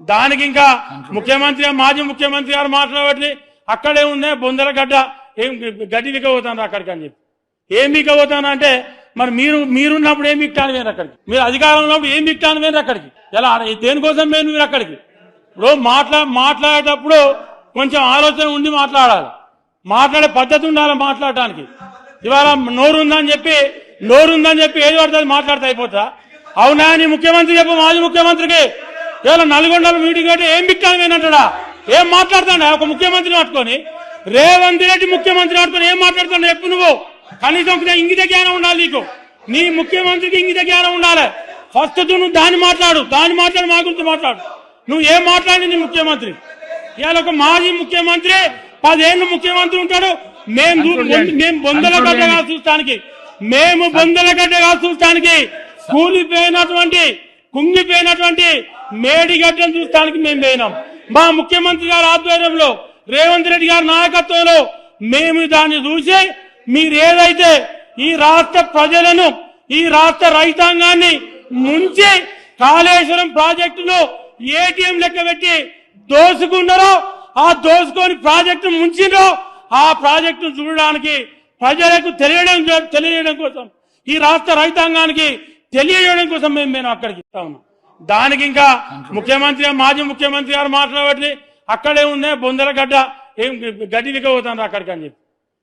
దానికి ఇంకా ముఖ్యమంత్రి మాజీ ముఖ్యమంత్రి గారు మాట్లాడబట్టి అక్కడే ఉందే బొందరగడ్డ ఏం గడ్డి వికపోతాను అక్కడికి అని చెప్పి. ఏం వికపోతాను అంటే మరి మీరు మీరున్నప్పుడు ఏం విక్టాను వేరు అక్కడికి? మీరు అధికారంలో ఉన్నప్పుడు ఏం విక్టాను వేరు అక్కడికి? ఎలా దేనికోసం మేము మీరు అక్కడికి? ఇప్పుడు మాట్లా మాట్లాడేటప్పుడు కొంచెం ఆలోచన ఉండి మాట్లాడాలి. మాట్లాడే పద్ధతి ఉండాలి మాట్లాడటానికి. ఇవాళ నోరు ఉందని చెప్పి నోరు ఉందని చెప్పి ఏది పడితే అది మాట్లాడితే అయిపోతా అవునా నీ ముఖ్యమంత్రి చెప్పు మాజీ ముఖ్యమంత్రికి. ఇవాళ నల్గొండలో మీటింగ్ పెట్టి ఏం బిక్కాను అంటాడా? ఏం మాట్లాడతాడా ఒక ముఖ్యమంత్రిని పట్టుకొని. రేవంత్ రెడ్డి ముఖ్యమంత్రి పట్టుకొని ఏం మాట్లాడుతాడు చెప్పు నువ్వు. కనీసం ఒక ఇంగిత జ్ఞానం ఉండాలి నీకు. నీ ముఖ్యమంత్రికి ఇంగిత జ్ఞానం ఉండాలి. ఫస్ట్ నువ్వు దాన్ని మాట్లాడు. దాన్ని మాట్లాడు మా గురించి మాట్లాడు. నువ్వు ఏం మాట్లాడి నీ ముఖ్యమంత్రి. ఇవాళ ఒక మాజీ ముఖ్యమంత్రి పదేళ్ళు ముఖ్యమంత్రి ఉంటాడు. మేము మేము బొందల గడ్డగా చూస్తానికి. మేము బొందల గడ్డగా చూస్తానికి. కూలిపోయినటువంటి కుంగిపోయినటువంటి మేడిగడ్డను చూస్తానికి మేము పోయినాం. మా ముఖ్యమంత్రి గారి ఆధ్వర్యంలో రేవంత్ రెడ్డి గారి నాయకత్వంలో మేము దాన్ని చూసి మీరు ఏదైతే ఈ రాష్ట్ర ప్రజలను ఈ రాష్ట్ర రైతాంగాన్ని ముంచి కాళేశ్వరం ప్రాజెక్టును ఏటీఎం లెక్క పెట్టి దోసుకున్నారో ఆ దోసుకొని ప్రాజెక్టు ముంచిండ్రో ఆ ప్రాజెక్టు చూడడానికి ప్రజలకు తెలియడం తెలియడం కోసం ఈ రాష్ట్ర రైతాంగానికి తెలియజేయడం కోసం మేము మేము అక్కడికి. ఇస్తా ఉన్నాం దానికి ఇంకా ముఖ్యమంత్రి మాజీ ముఖ్యమంత్రి గారు మాట్లాడబట్టి అక్కడే ఉందే బొందల గడ్డ ఏం గడ్డి వికపోతాను అక్కడికి అని చెప్పి.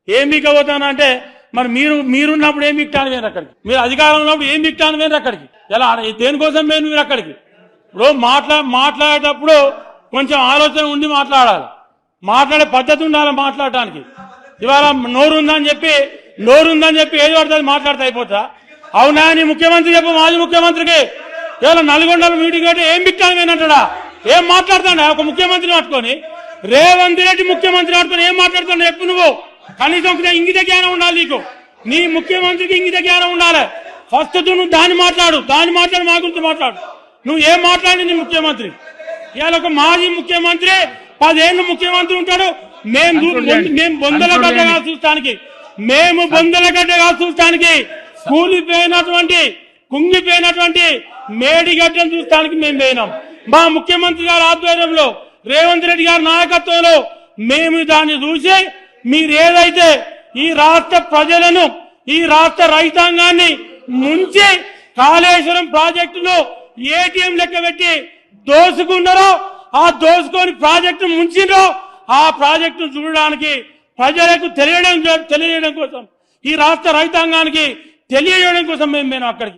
ఏం వికపోతాను అంటే మరి మీరు మీరున్నప్పుడు ఏం విక్టాను వేరు అక్కడికి? మీరు అధికారంలో ఉన్నప్పుడు ఏం విక్టాను వేరు అక్కడికి? ఎలా దేనికోసం మేము మీరు అక్కడికి? ఇప్పుడు మాట్లా మాట్లాడేటప్పుడు కొంచెం ఆలోచన ఉండి మాట్లాడాలి. మాట్లాడే పద్ధతి ఉండాలి మాట్లాడటానికి. ఇవాళ నోరు ఉందని చెప్పి నోరు ఉందని చెప్పి ఏది పడితే అది మాట్లాడితే అయిపోతా అవునా నీ ముఖ్యమంత్రి చెప్పు మాజీ ముఖ్యమంత్రికి. ఇవాళ నల్గొండలో మీటింగ్ పెట్టి ఏం బిక్కాను అంటాడా? ఏం మాట్లాడతాడా ఒక ముఖ్యమంత్రిని పట్టుకొని. రేవంత్ రెడ్డి ముఖ్యమంత్రి పట్టుకొని ఏం మాట్లాడుతాడు చెప్పు నువ్వు. కనీసం ఒక ఇంగిత జ్ఞానం ఉండాలి నీకు. నీ ముఖ్యమంత్రికి ఇంగిత జ్ఞానం ఉండాలి. ఫస్ట్ నువ్వు దాన్ని మాట్లాడు. దాన్ని మాట్లాడు మా గురించి మాట్లాడు. నువ్వు ఏం మాట్లాడి నీ ముఖ్యమంత్రి. ఇవాళ ఒక మాజీ ముఖ్యమంత్రి పదేళ్ళు ముఖ్యమంత్రి ఉంటాడు. మేము మేము బొందల గడ్డగా చూస్తానికి. మేము బొందల గడ్డగా చూస్తానికి. కూలిపోయినటువంటి కుంగిపోయినటువంటి మేడిగడ్డను చూస్తానికి మేము పోయినాం. మా ముఖ్యమంత్రి గారి ఆధ్వర్యంలో రేవంత్ రెడ్డి గారి నాయకత్వంలో మేము దాన్ని చూసి మీరు ఏదైతే ఈ రాష్ట్ర ప్రజలను ఈ రాష్ట్ర రైతాంగాన్ని ముంచి కాళేశ్వరం ప్రాజెక్టును ఏటీఎం లెక్క పెట్టి దోసుకున్నారో ఆ దోసుకొని ప్రాజెక్టు ముంచిండ్రో ఆ ప్రాజెక్టు చూడడానికి ప్రజలకు తెలియడం తెలియజేయడం కోసం ఈ రాష్ట్ర రైతాంగానికి తెలియజేయడం కోసం మేము మేము అక్కడికి.